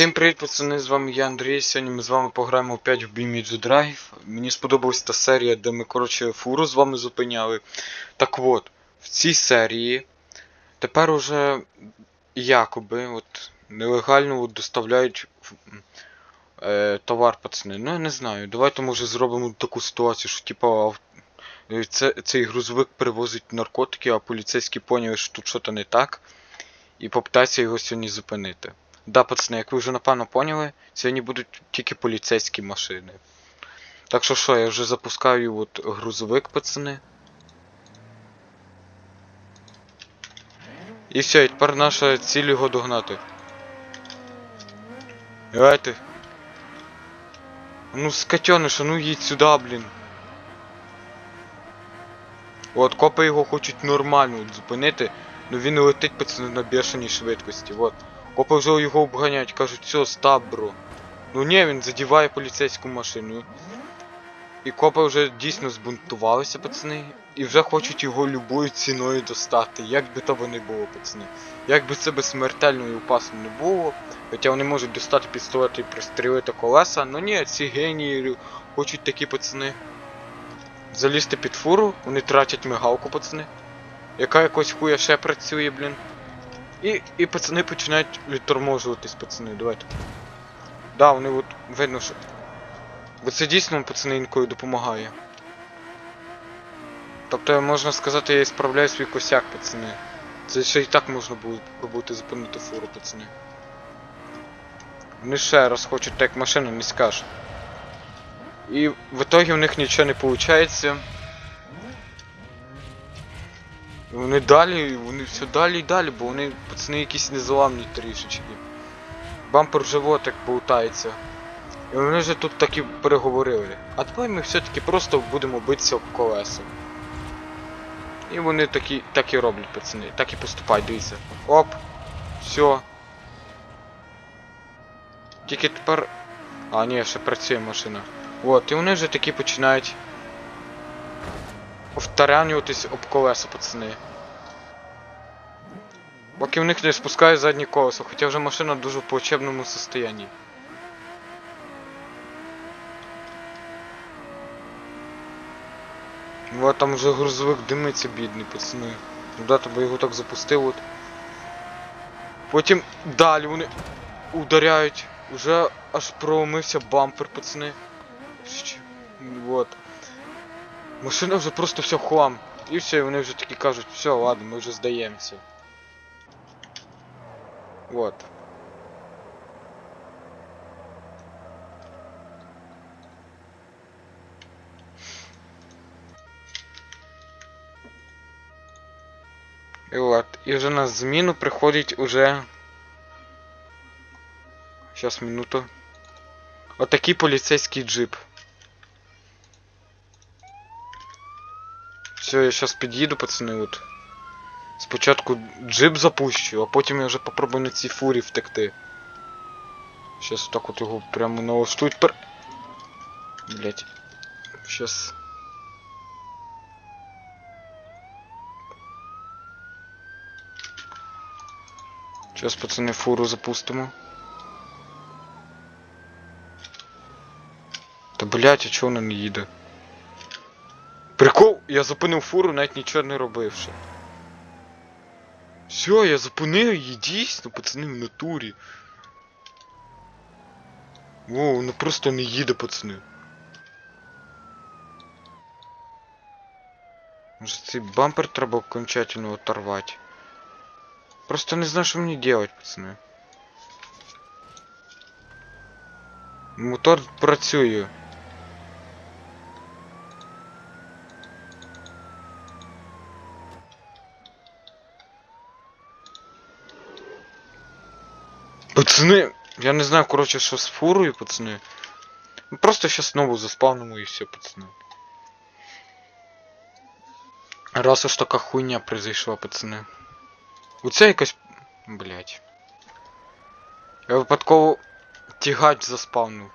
Всім привіт, пацани, з вами я Андрій. Сьогодні ми з вами пограємо опять в BMG Drive. Мені сподобалась та серія, де ми, коротше, фуру з вами зупиняли. Так от, в цій серії тепер уже якоби от, нелегально от, доставляють е, товар, пацани. Ну я не знаю. Давайте може зробимо таку ситуацію, що типа е, це, цей грузовик перевозить наркотики, а поліцейські поняли, що тут щось не так. І попитаються його сьогодні зупинити. Да, пацани, як ви вже напевно поняли, сьогодні будуть тільки поліцейські машини. Так що що, я вже запускаю от грузовик, пацани. І все, і тепер наша ціль його догнати. Давайте. Ну, скотёныша, ну їдь сюди, блін. От, копи його хочуть нормально зупинити, ну він летить, пацани, на бешеній швидкості, от. Копи вже його обганяють, кажуть, все, стаб, бро. Ну ні, він задіває поліцейську машину. І копи вже дійсно збунтувалися, пацани. І вже хочуть його любою ціною достати. Як би то не було, пацани. Як би це би смертельно і опасно не було. Хоча вони можуть достати пістолет і пристрілити колеса. Ну ні, ці генії хочуть такі пацани. Залізти під фуру, вони тратять мигалку, пацани. Яка якось хуя ще працює, блін. І, і пацани починають відторможуватись, пацани, давайте. Да, вони от видно, що. Бо це дійсно пацани інколи допомагає. Тобто, можна сказати, я справляю свій косяк, пацани. Це ще і так можна було пробувати зупинити фуру, пацани. Вони ще раз хочуть так машина не скаже. І в итогі в них нічого не виходить. І Вони далі, вони все далі і далі, бо вони пацани якісь незламні трішечки. Бампер животик болтається. І вони вже тут так і переговорили. А давай ми все-таки просто будемо битися об колеса. І вони такі, так і роблять, пацани. Так і поступають, дивіться. Оп. Все. Тільки тепер. А, ні, ще працює машина. От, і вони вже такі починають втарянюватись об колеса, пацани. Поки в них не спускає задні колесо, хоча вже машина дуже в плачебному состоянні. Вот там вже грузовик димиться, бідний, пацани. Куда тебе його так запустив от. Потім далі вони ударяють. Уже аж проломився бампер, пацани. Вот. Машина вже просто все в хлам. І все, і вони вже такі кажуть, все, ладно, ми вже здаємося. Вот. І от. І вже на зміну приходить уже. Сейчас минуту. Отакий поліцейський джип. Все, я сейчас під'їду, пацани, от. Спочатку джип запущу, а потім я вже попробую на цій фурі втекти. Сейчас так от його прямо налаштують пер... Блять. Сейчас. Сейчас, пацани, фуру запустимо. Та блять, а чого вона не їде? Я зупинив фуру, навіть нічого не робивши. Все, я зупинив її дійсно, пацани, в натурі. О, вона просто не їде, пацани. Може цей бампер треба окончательно оторвати. Просто не знаю, що мені делать, пацани. Мотор працює. Пацани, я не знаю, короче, що з фурою, пацани. Ну, Просто щас нову заспавнимо і все, пацани. Раз уж така хуйня произошла, пацани. Оце якась. Блять. Я випадково тягач заспавнив.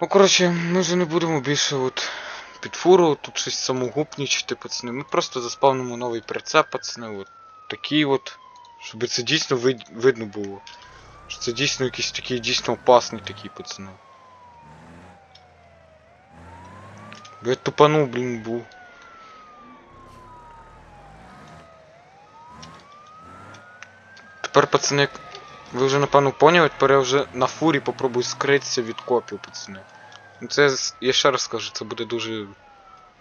Ну, коротше, ми вже не будемо більше от під фуру, тут щось самогубнічити, пацани. Ми просто заспавнимо новий прицеп, пацани. От такий от. Щоб це дійсно вид... видно було. Що це дійсно якийсь такий дійсно опасний такий, пацани. Я тупанув, блін, був. Тепер, пацани, ви вже напевно поняли, тепер я вже на фурі попробую скритися від копів, пацани. Ну це, я ще раз скажу, це буде дуже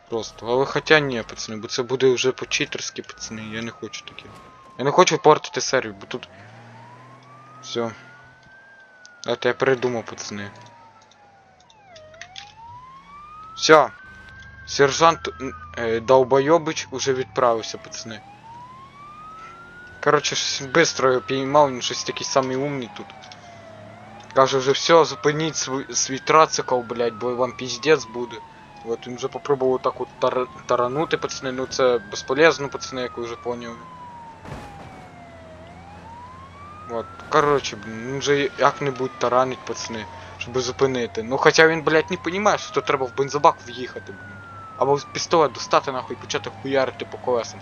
просто. Але хоча ні, пацани, бо це буде вже по-читерськи, пацани, я не хочу таке. Я не хочу портити серію, бо тут. Все. Давайте я передумав, пацани. Все. Сержант е, Долбойобич уже відправився, пацани. Короче, быстро його піймав, він щось такий самий умний тут. Каже вже все, зупиніть свій, свій трацикл, блядь, бо вам піздець буде. От він вже попробував так от тар, таранути, пацани, ну це безполезно, пацани, як ви вже поняли. От, блін, він вже як-небудь таранить, пацани, щоб зупинити. Ну хоча він, блядь, не розуміє, що тут треба в бензобак в'їхати, блін. Або пістолет достати нахуй і почати хуярити по колесам.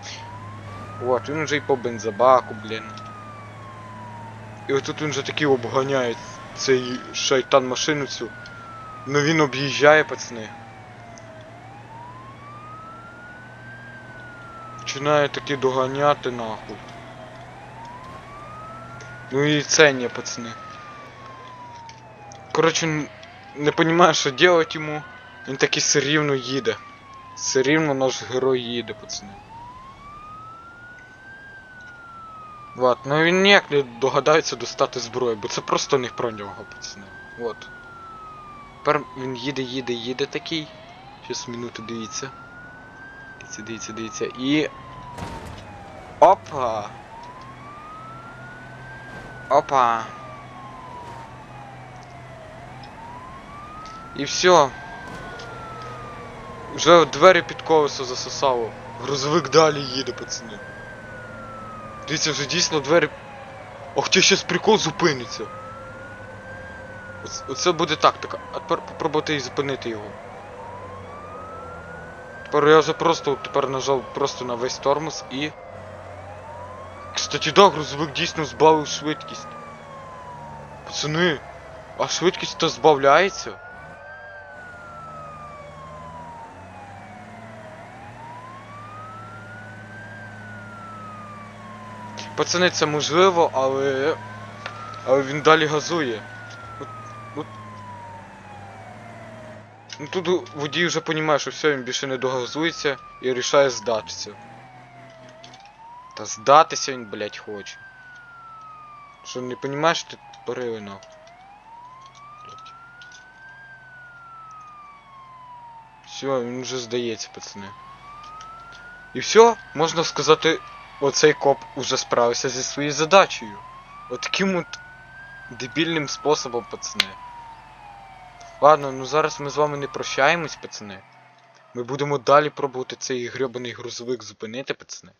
От, він вже і по бензобаку, блін. І отут він вже такий обганяє цей шайтан машину цю. Ну він об'їжджає, пацани. Починає таки доганяти нахуй. Ну і це не, пацани. Коротше, не розумію, що делать йому. Він таки все рівно їде. Все рівно наш герой їде, пацани. Вот, ну він ніяк не догадається достати зброю, бо це просто не про нього, пацани. Вот. Тепер він їде, їде, їде такий. Щас минуту дивіться. Дивіться, дивіться, дивіться. І. Опа! Опа! І все. Вже двері під колесо засосало. Грузовик далі їде, пацани. Дивіться, вже дійсно двері. Ох, ти щас прикол зупиниться. Оце, буде тактика. А тепер попробуйте і зупинити його. Тепер я вже просто тепер нажав просто на весь тормоз і. Кстати, да, грузовик дійсно збавив швидкість. Пацани, а швидкість то збавляється? Пацани, це можливо, але. Але він далі газує. От, от... Ну тут водій вже розуміє, що все, він більше не догазується і рішає здатися. Та здатися він, блять, хоче. Що не розумієш, ти порили нахуй. Все, він вже здається, пацани. І все, можна сказати, оцей коп уже справився зі своєю задачею. От таким от дебільним способом, пацани. Ладно, ну зараз ми з вами не прощаємось, пацани. Ми будемо далі пробувати цей грьобаний грузовик зупинити, пацани.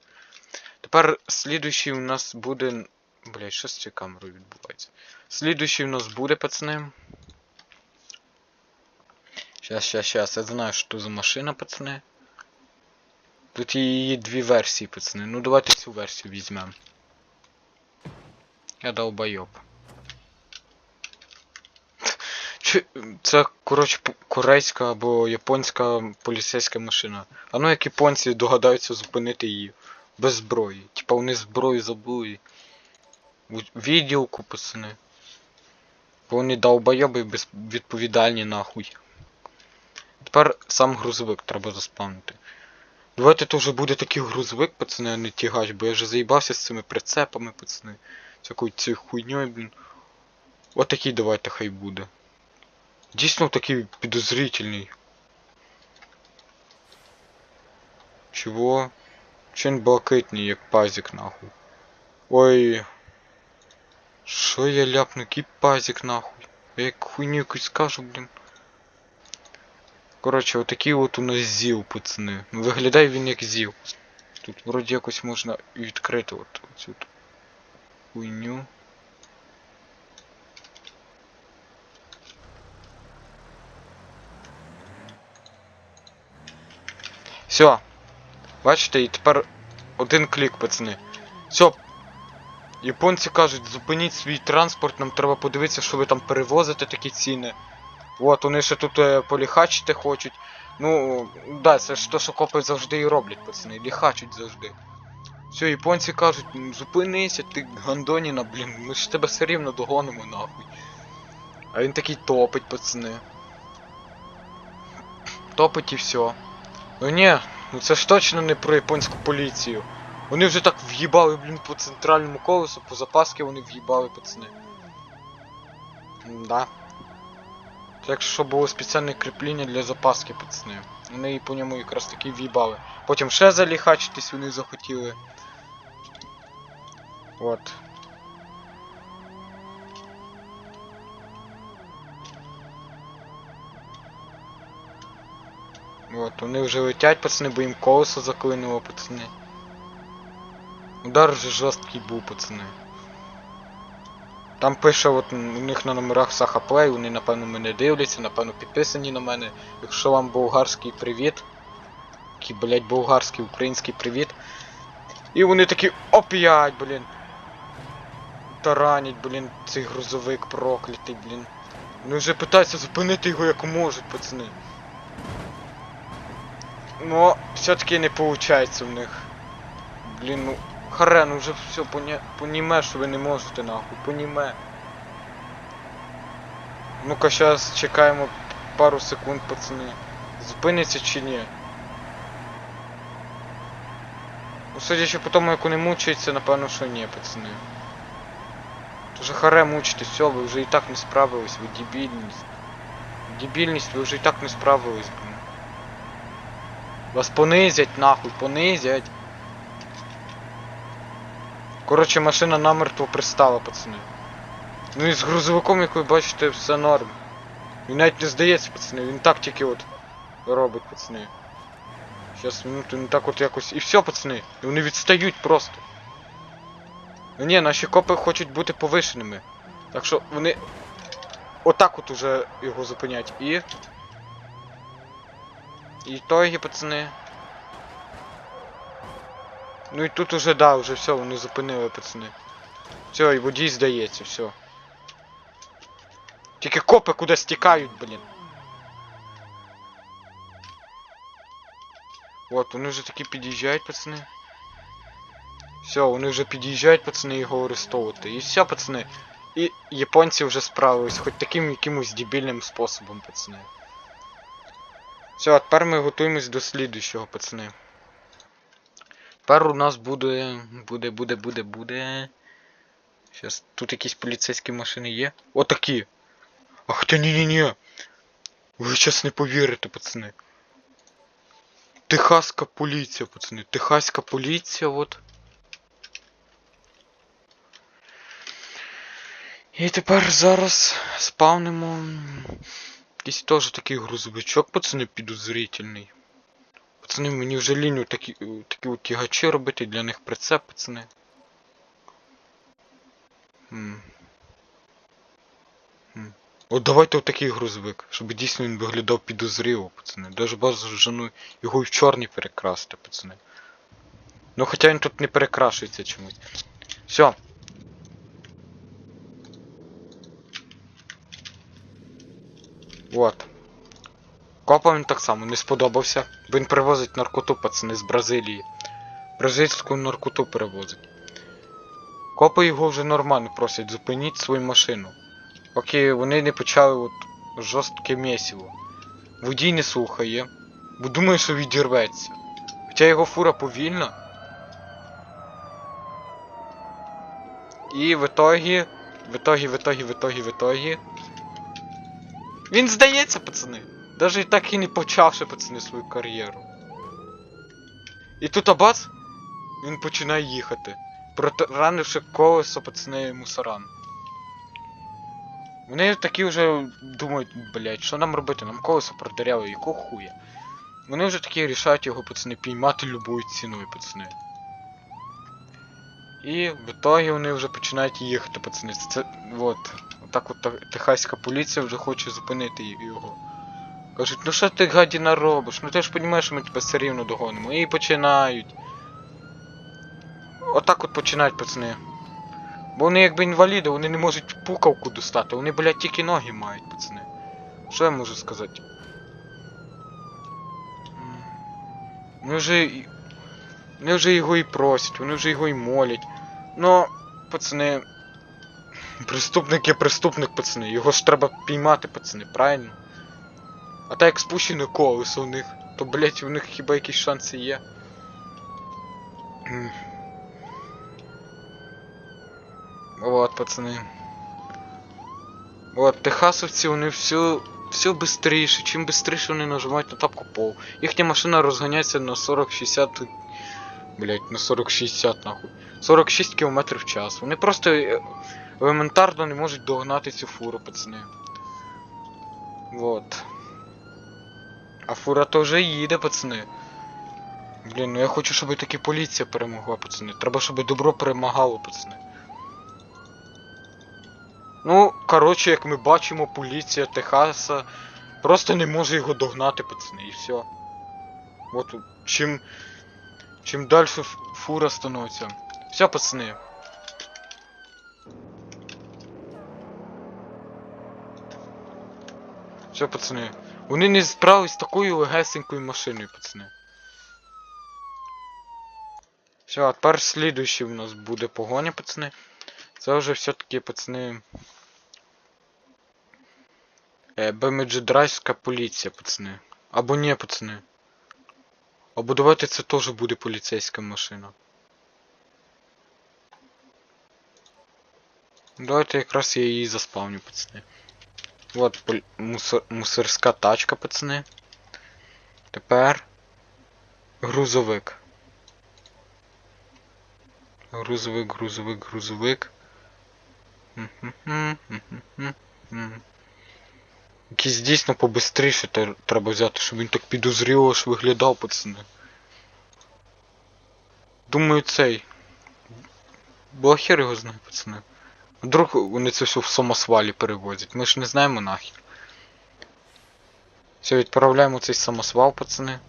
Тепер слідуючий у нас буде. Блять, що з цією камерою відбувається? Слідуючий у нас буде, пацани. Щас, щас, щас. Я знаю, що тут за машина, пацани. Тут її дві версії, пацани. Ну давайте цю версію візьмемо. Я долбойоб. Це, коротше, корейська або японська поліцейська машина. А ну як японці догадаються зупинити її без зброї. Типа вони зброю забули. Відділку, пацани. Бо вони долбойоби безвідповідальні нахуй. Тепер сам грузовик треба заспавнити. Давайте то вже буде такий грузовик, пацани, а не тягач, бо я вже заїбався з цими прицепами, пацани. Всякою цією хуйньою, блін. От такий давайте хай буде. Дійсно такий підозрительний. Чого? Він блакитний, як пазик нахуй. Ой. Що я ляпну, який пазик нахуй? Я як хуйню якусь скажу, блін. Коротше, отакий от у нас зіл, пацани. Ну, Виглядає він як зіл. Тут вроді якось можна відкрити от цю хуйню. Все. Бачите, і тепер один клік, пацани. Все. Японці кажуть, зупиніть свій транспорт, нам треба подивитися, що ви там перевозите такі ціни. От, вони ще тут е, поліхачити хочуть. Ну, да, це ж то, що копи завжди і роблять, пацани, ліхачуть завжди. Все, японці кажуть, «М, зупинися, ти гандоніна, блін, ми ж тебе все рівно догонимо нахуй. А він такий топить, пацани. Топить і все. Ну ні, ну це ж точно не про японську поліцію. Вони вже так в'їбали, блін, по центральному колесу, по запаски вони в'їбали, пацани. Да. Це якщо було спеціальне кріпління для запаски, пацани. Вони по ньому якраз таки в'їбали. Потім ще заліхачитись вони захотіли. От. От, вони вже летять, пацани, бо їм колесо заклинило, пацани. Удар вже жорсткий був, пацани. Там пише от у них на номерах Саха Плей, вони напевно мене дивляться, напевно підписані на мене. Якщо вам болгарський привіт. Такий, блять, болгарський, український привіт. І вони такі оп'ять, блін. Таранять, блін, цей грузовик проклятий, блін. Вони вже питаються зупинити його як можуть, пацани. Ну, все-таки не виходить в них. Блін, ну. Харе, ну вже все поня... поніме, що ви не можете нахуй, поніме. Ну-ка зараз чекаємо пару секунд, пацани. Зупиниться чи ні? Ну, судячи по тому, як вони мучаються, напевно, що ні, пацани. Вже харе мучитесь, все, ви вже і так не справились, ви дебільність. Дебільність, ви вже і так не справились, блін. Вас понизять, нахуй, понизять. Коротше, машина намертво пристала, пацани. Ну і з грузовиком, як ви бачите, все норм. Він навіть не здається, пацани, він так тільки от робить, пацани. Щас минуту, не так от якось. І все, пацани. І вони відстають просто. Ну ні, наші копи хочуть бути повишеними. Так що вони. Отак от уже його зупинять. І. І ітоги, пацани. Ну і тут уже, да, вже все, вони зупинили, пацани. Все, і водій здається, все. Тільки копи кудись тікають, блін. От, вони вже таки під'їжджають, пацани. Все, вони вже під'їжджають, пацани, його арестовувати. І все, пацани. І японці вже справились, хоч таким якимось дебільним способом, пацани. Все, а тепер ми готуємось до слідуючого, пацани. Тепер у нас буде. Буде, буде, буде, буде. Щас тут якісь поліцейські машини є. Отакі. А хоча ні-ні-ні. Ви щас не повірите, пацани. Техаська поліція, пацани. Техаська поліція, от. І тепер зараз спавнимо. Якийсь теж такий грузовичок, пацани, підозрительний. Пацани, мені вже лінь такі, такі от тягачі робити, для них прицеп, пацани. От давайте отакий грузовик, щоб дійсно він виглядав підозріло, пацани. Даже бажано його і в чорний перекрасти, пацани. Ну хоча він тут не перекрашується чомусь. Все. Вот. Копам він так само не сподобався, він привозить наркоту, пацани, з Бразилії. Бразильську наркоту перевозить. Копи його вже нормально просять, зупиніть свою машину. Поки вони не почали от жорстке місиво. Водій не слухає, бо думає, що відірветься. Хоча його фура повільна. І в итогі, в итогі, в итогі, в итогі, в итогі. Він здається, пацани. Даже і так і не почавши, пацани, свою кар'єру. І тут абац, він починає їхати. Протаранивши колесо, пацани, мусорам. Вони такі вже думають, блять, що нам робити? Нам колесо протаряли, якого хуя. Вони вже такі рішають його, пацани, піймати любою ціною, пацани. І в итогі вони вже починають їхати, пацани. Це, от. Отак от техаська поліція вже хоче зупинити його. Кажуть, ну що ти гадіна робиш? Ну ти ж розумієш, що ми тебе все рівно догонимо. І починають. Отак от починають пацани. Бо вони якби інваліди, вони не можуть пукавку достати, вони, блядь, тільки ноги мають, пацани. Що я можу сказати? Вони вже. Вони вже його і просять, вони вже його і молять. Ну, пацани. Преступник є преступник, пацани. Його ж треба піймати, пацани, правильно? А так як спущене колесо у них, то, блять, у них хіба якісь шанси є. Вот, пацани. От, техасовці, вони все, все бистріше. Чим бистріше вони нажимають на тапку пол. Їхня машина розганяється на 40-60. Блять, на 40-60 нахуй. 46 км в час. Вони просто е, елементарно не можуть догнати цю фуру, пацани. Вот. А фура то вже їде, пацани. Блін, ну я хочу, щоб таки поліція перемогла, пацани. Треба, щоб добро перемагало, пацани. Ну, коротше, як ми бачимо, поліція Техаса просто не може його догнати, пацани, і все. От чим. Чим далі фура становиться. Все, пацани. Все, пацани. Вони не справились з такою легесенькою машиною, пацани. Все, а тепер слідуючий у нас буде погоня, пацани. Це вже все-таки, пацани. Е, Бемеджедрайська поліція, пацани. Або ні, пацани. Або давайте це теж буде поліцейська машина. Давайте якраз я її заспавню, пацани. Вот мусор... мусорська тачка, пацани. Тепер грузовик. Грузовик, грузовик, грузовик. Якийсь дійсно побистріше треба взяти, щоб він так підозріло аж виглядав, пацани. Думаю, цей. Бо хер його знає, пацани. Вдруг вони це все в самосвалі перевозять. Ми ж не знаємо нахер. Все, відправляємо цей самосвал, пацани.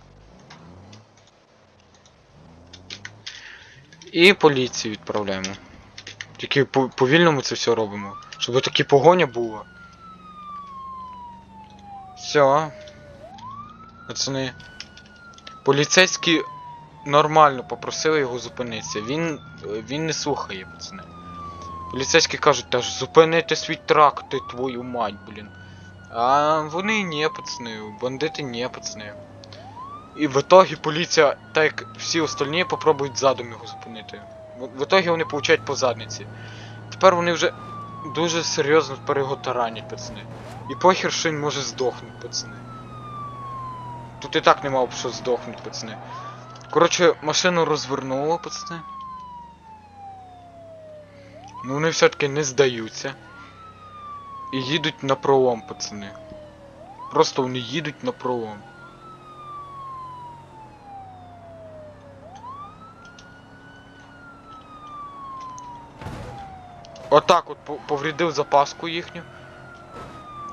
І поліцію відправляємо. Тільки по- повільно це все робимо. Щоб такі погоня була. Все. Пацани. Поліцейські нормально попросили його зупинитися. Він. він не слухає, пацани. Поліцейські кажуть теж, зупинити свій трак, ти твою мать, блін. А вони ні, пацани, бандити ні, пацани. І в итогі поліція, так як всі остальні, попробують задом його зупинити. В, итогі вони получають по задниці. Тепер вони вже дуже серйозно тепер його таранять, пацани. І похер, що він може здохнути, пацани. Тут і так не мав б що здохнути, пацани. Коротше, машину розвернуло, пацани. Ну вони все-таки не здаються. І їдуть на пролом, пацани. Просто вони їдуть на пролом. Отак от по- повредив запаску їхню.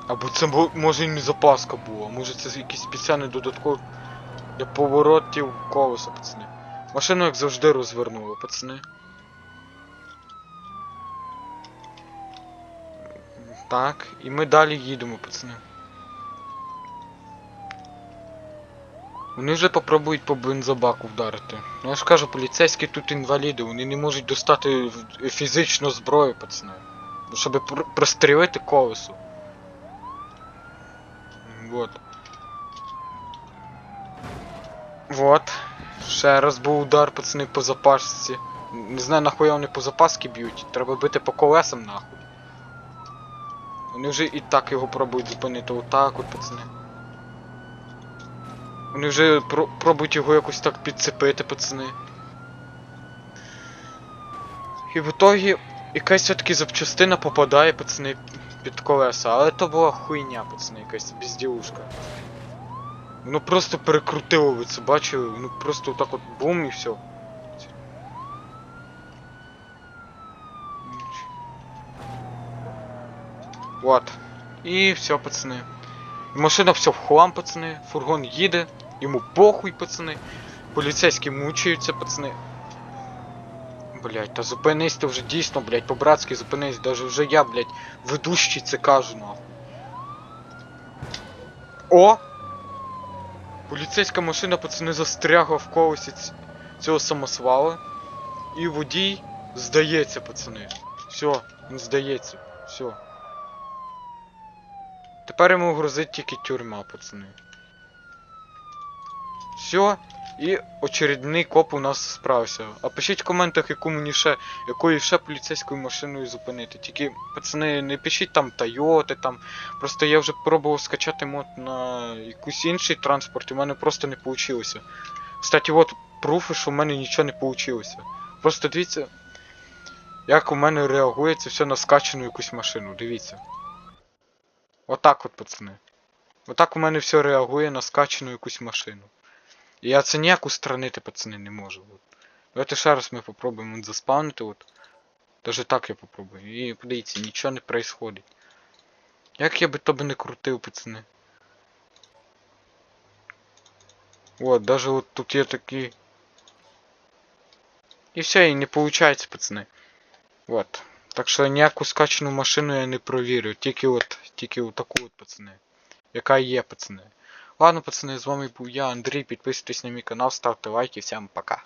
Або це може і не запаска була, може це якийсь спеціальний додатковий для поворотів колеса, пацани. Машину як завжди розвернуло, пацани. Так, і ми далі їдемо, пацани. Вони вже попробують по бензобаку вдарити. Ну я ж кажу, поліцейські тут інваліди, вони не можуть достати фізичну зброю, пацани. Щоб пр- прострілити колесо. Вот. Вот. Ще раз був удар, пацани, по запасці. Не знаю нахуя вони по запаски б'ють. Треба бити по колесам нахуй. Вони вже і так його пробують зупинити отак от, пацани. Вони вже про- пробують його якось так підцепити, пацани. І в итогі якась все-таки запчастина попадає, пацани, під колеса. Але то була хуйня, пацани, якась безділушка. Воно просто перекрутило, ви це бачили? Воно просто отак от бум і все. Вот. І все, пацани. Машина все в хлам, пацани. Фургон їде, йому похуй, пацани. Поліцейські мучаються, пацани. Блять, та зупинись ти вже дійсно, блять, по-братськи зупинись, даже вже я, блять, ведущий це кажу, нахуй. О! Поліцейська машина, пацани, застрягла в колесі цього самосвала. І водій здається, пацани. Все, він здається. Все. Тепер йому грозить тільки тюрма, пацани. Все. І очередний коп у нас справився. А пишіть в коментах, яку мені ще, якою ще поліцейською машиною зупинити. Тільки, пацани, не пишіть там Тойоти, там. Просто я вже пробував скачати мод на якийсь інший транспорт, і в мене просто не вийшло. Кстати, от пруфи, що в мене нічого не вийшло. Просто дивіться, як у мене реагує це все на скачану якусь машину. Дивіться. Отак от, пацани. Отак у мене все реагує на скачану якусь машину. І я це ніяк устранити, пацани, не можу. От. Давайте ще раз ми попробуємо заспавнити. От. Даже так я попробую. І подивіться, нічого не происходить. Як я би то би не крутив, пацани. От, даже от тут є такі. І все, і не виходить, пацани. Вот. Так що ніяку скачену машину я не провірю. Тільки от, тільки от таку от, пацани. Яка є, пацани. Ладно, пацани, з вами був я, Андрій. Підписуйтесь на мій канал, ставте лайки, всім пока.